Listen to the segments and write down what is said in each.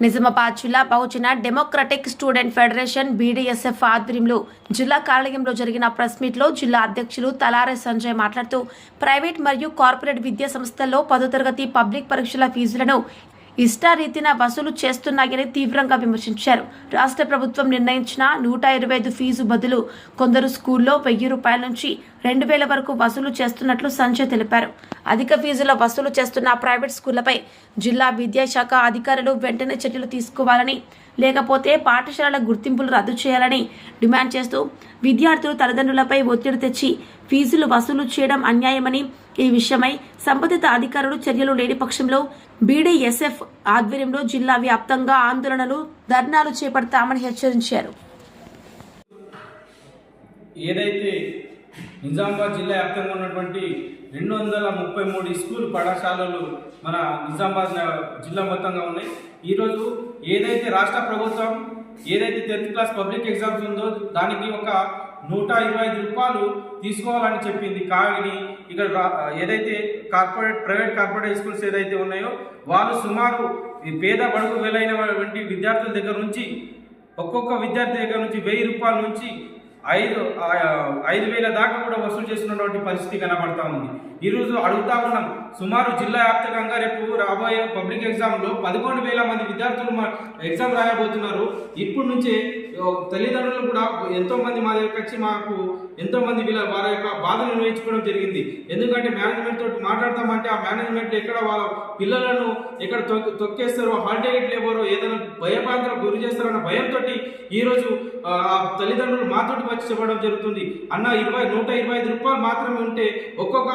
నిజామాబాద్ జిల్లా Bahujan democratic student federation BDSF ఆధ్వర్యంలో జిల్లా కార్యాలయంలో జరిగిన ప్రెస్ మీట్లో జిల్లా అధ్యక్షులు తలారే సంజయ్ మాట్లాడుతూ ప్రైవేట్ మరియు కార్పొరేట్ విద్యా సంస్థల్లో పదో తరగతి పబ్లిక్ పరీక్షల ఫీజులను ఇష్టారీతిన వసూలు చేస్తున్నాయని తీవ్రంగా విమర్శించారు. రాష్ట్ర ప్రభుత్వం నిర్ణయించిన నూట ఇరవై ఐదు ఫీజు బదులు కొందరు స్కూల్లో వెయ్యి రూపాయల నుంచి రెండు వేల వరకు వసూలు చేస్తున్నట్లు సంజయ్ తెలిపారు. అధిక ఫీజుల వసూలు చేస్తున్న ప్రైవేట్ స్కూళ్ళపై జిల్లా విద్యాశాఖ అధికారులు వెంటనే చర్యలు తీసుకోవాలని లేకపోతే పాఠశాలల గుర్తింపులు రద్దు చేయాలని డిమాండ్ చేస్తూ విద్యార్థులు తల్లిదండ్రులపై ఒత్తిడి తెచ్చి ఫీజులు వసూలు చేయడం అన్యాయమని ఈ విషయమై సంబంధిత అధికారులు చర్యలు లేని పక్షంలో బీడీఎస్ఎఫ్ ఆధ్వర్యంలో జిల్లా వ్యాప్తంగా ఆందోళనలు ధర్నాలు చేపడతామని హెచ్చరించారు. ఏదైతే నిజామాబాద్ జిల్లా వ్యాప్తంగా ఉన్నటువంటి రెండు వందల ముప్పై మూడు స్కూల్ పాఠశాలలు మన నిజామాబాద్ జిల్లా మొత్తంగా ఉన్నాయి. ఈరోజు ఏదైతే రాష్ట్ర ప్రభుత్వం ఏదైతే టెన్త్ క్లాస్ పబ్లిక్ ఎగ్జామ్స్ ఉందో దానికి ఒక నూట ఇరవై ఐదు రూపాయలు తీసుకోవాలని చెప్పింది. కానీ ఇక్కడ ఏదైతే కార్పొరేట్ ప్రైవేట్ కార్పొరేట్ స్కూల్స్ ఏదైతే ఉన్నాయో వాళ్ళు సుమారు ఈ పేద బడుగు వెలైనటువంటి విద్యార్థుల దగ్గర నుంచి ఒక్కొక్క విద్యార్థి దగ్గర నుంచి వెయ్యి రూపాయల నుంచి ఐదు ఐదు వేల దాకా కూడా వసూలు చేస్తున్నటువంటి పరిస్థితి కనబడతా ఉంది. ఈరోజు అడుగుతా ఉన్నాం సుమారు జిల్లా వ్యాప్తంగా రేపు రాబోయే పబ్లిక్ ఎగ్జామ్లో పదకొండు వేల మంది విద్యార్థులు మా ఎగ్జామ్ రాయబోతున్నారు. ఇప్పటి నుంచే తల్లిదండ్రులు కూడా ఎంతోమంది మా దగ్గరికి వచ్చి మాకు ఎంతోమంది వీళ్ళ వారి యొక్క బాధలు నిర్వహించుకోవడం జరిగింది. ఎందుకంటే మేనేజ్మెంట్ తోటి మాట్లాడతామంటే ఆ మేనేజ్మెంట్ ఎక్కడ వాళ్ళ పిల్లలను ఎక్కడ తొక్- తొక్కేస్తారో హాల్ టికెట్ లేవరో ఏదైనా భయభ్రాంతులకు గురి చేస్తారో అన్న భయంతో ఈరోజు ఆ, తల్లిదండ్రులు మాతోటి వచ్చి చెప్పడం జరుగుతుంది. అన్న ఇరవై నూట ఇరవై ఐదు రూపాయలు మాత్రమే ఉంటే ఒక్కొక్క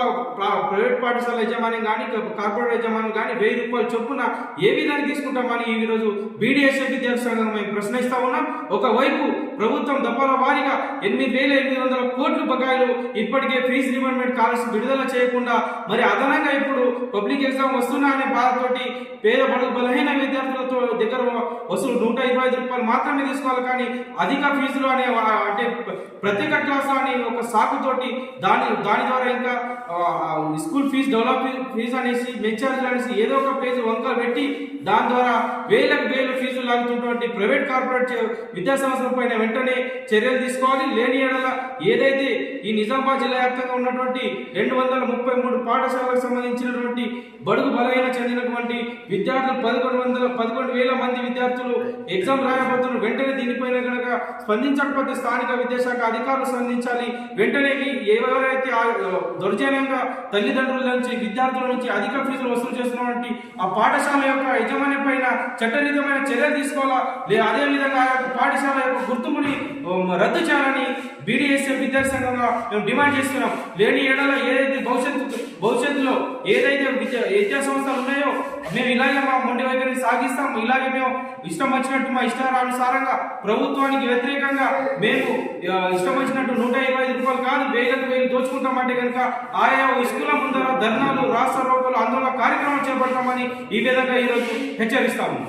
ప్రైవేట్ పాఠశాల యజమాని కానీ కార్పొరేట్ యజమాని కానీ వెయ్యి రూపాయలు చొప్పున ఏ విధంగా తీసుకుంటామని ఈరోజు బీడీఎస్ఎఫ్ విద్యార్థి మేము ప్రశ్నిస్తా ఉన్నాం. ఒకవైపు ప్రభుత్వం దఫాల వారీగా ఎనిమిది వేల ఎనిమిది వందల కోట్ల బకాయిలు ఇప్పటికే ఫీజు రిమెంట్మెంట్ స్కాలర్షిప్ విడుదల చేయకుండా మరి అదనంగా ఇప్పుడు పబ్లిక్ ఎగ్జామ్ వస్తున్నా అనే బాధతోటి పేద బడుగు బలహీన విద్యార్థులతో దగ్గర వసూలు నూట ఇరవై ఐదు రూపాయలు మాత్రమే తీసుకోవాలి కానీ అధిక ఫీజులు అనే అంటే ప్రత్యేక క్లాసులు అనే ఒక సాకుతోటి దాని దాని ద్వారా ఇంకా స్కూల్ ఫీజు డెవలప్ ఫీజు అనేసి మెచ్చార్జీలు అనేసి ఏదో ఒక పేజ్ వంకలు పెట్టి దాని ద్వారా వేలకు వేలు ఫీజులు లాగుతున్నటువంటి ప్రైవేట్ కార్పొరేట్ విద్యా సంస్థల పైన వెంటనే చర్యలు తీసుకోవాలి. లేని ఎడల ఏదైతే ఈ నిజామాబాద్ జిల్లా వ్యాప్తంగా ఉన్నటువంటి రెండు వందల ముప్పై మూడు పాఠశాలకు సంబంధించినటువంటి బడుగు బలహీన చెందినటువంటి విద్యార్థులు పదకొండు వందల పదకొండు వేల మంది విద్యార్థులు ఎగ్జామ్ రాయబోతున్నారు. వెంటనే దీనిపైన కనుక స్పందించకపోతే స్థానిక విద్యాశాఖ అధికారులు స్పందించాలి. వెంటనే ఎవరైతే దౌర్జన్యంగా తల్లిదండ్రుల నుంచి విద్యార్థుల నుంచి అధిక ఫీజులు వసూలు చేస్తున్నటువంటి ఆ పాఠశాల యొక్క యజమాని పైన చట్టరీతమైన చర్యలు తీసుకోవాలా? లేదా అదే విధంగా ఆ యొక్క పాఠశాల గుర్తింపుని రద్దు చేయాలని బీడీఎస్ఎఫ్ విద్యార్థి సంఘంగా మేము డిమాండ్ చేస్తున్నాం. లేని ఏడల ఏదైతే భవిష్యత్తు భవిష్యత్తులో ఏదైతే విద్యా విద్యా సంస్థలు ఉన్నాయో మేము ఇలాగే మా మొండి వైఖరిని సాగిస్తాం. ఇలాగే మేము ఇష్టం వచ్చినట్టు మా ఇష్టానుసారంగా ప్రభుత్వానికి వ్యతిరేకంగా మేము ఇష్టం వచ్చినట్టు నూట ఇరవై ఐదు రూపాయలు కాదు వేలకు వేలు దోచుకుంటామంటే కనుక ఆయా స్కూళ్ళ ముందర ధర్నాలు రాష్ట్ర రోగులు ఆందోళన కార్యక్రమాలు చేపడతామని ఈ విధంగా ఈరోజు హెచ్చరిస్తాము.